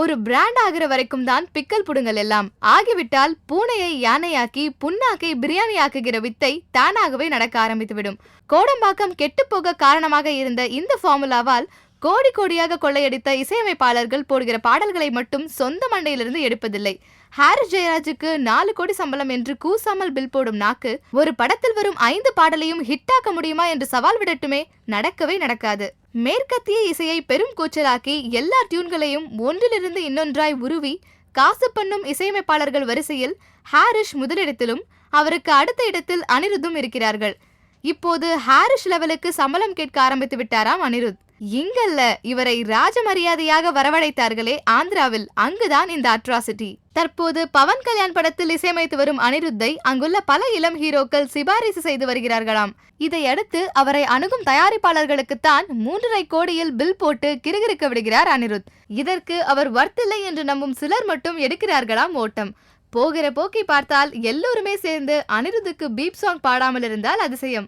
ஒரு பிராண்ட் ஆகிற வரைக்கும் தான் பிக்கல் புடுங்கள் எல்லாம். ஆகிவிட்டால் பூனையை யானையாக்கி புண்ணாக்கை பிரியாணி ஆக்குகிற வித்தை தானாகவே நடக்க ஆரம்பித்துவிடும் கோடம்பாக்கம் கெட்டுப்போக காரணமாக இருந்த இந்த ஃபார்முலாவால் கோடி கோடியாக கொள்ளையடித்த இசையமைப்பாளர்கள் போடுகிற பாடல்களை மட்டும் சொந்த மண்டையிலிருந்து எடுப்பதில்லை. ஹாரிஸ் ஜெயராஜுக்கு நாலு கோடி சம்பளம் என்று கூசாமல் பில் போடும் நாக்கு ஒரு படத்தில் வரும் ஐந்து பாடலையும் ஹிட்டாக்க முடியுமா என்று சவால் விடட்டுமே நடக்கவே நடக்காது. மேற்கத்திய இசையை பெரும் கூச்சலாக்கி எல்லா டியூன்களையும் ஒன்றிலிருந்து இன்னொன்றாய் உருவி காசு பண்ணும் இசையமைப்பாளர்கள் வரிசையில் ஹாரிஷ் முதலிடத்திலும் அவருக்கு அடுத்த இடத்தில் அனிருத்தும் இருக்கிறார்கள். இப்போது ஹாரிஷ் லெவலுக்கு சம்பளம் கேட்க ஆரம்பித்து விட்டாராம் அனிருத். இங்கல்ல இவரை ராஜமரியாதையாக வரவழைத்தார்களே ஆந்திராவில் அங்குதான் இந்த அட்ராசிட்டி. தற்போது பவன் கல்யாண் படத்தில் இசையமைத்து வரும் அனிருத்தை அங்குள்ள பல இளம் ஹீரோக்கள் சிபாரிசு செய்து வருகிறார்களாம். இதையடுத்து அவரை அணுகும் தயாரிப்பாளர்களுக்குத்தான் மூன்றரை கோடியில் பில் போட்டு கிறுகிறுக்க விடுகிறார் அனிருத். இதற்கு அவர் வர்த்தில்லை என்று நம்பும் சிலர் மட்டும் எடுக்கிறார்களாம் ஓட்டம். போகிற போக்கை பார்த்தால் எல்லோருமே சேர்ந்து அனிருத்துக்கு பீப் சாங் பாடாமல் இருந்தால் அதிசயம்.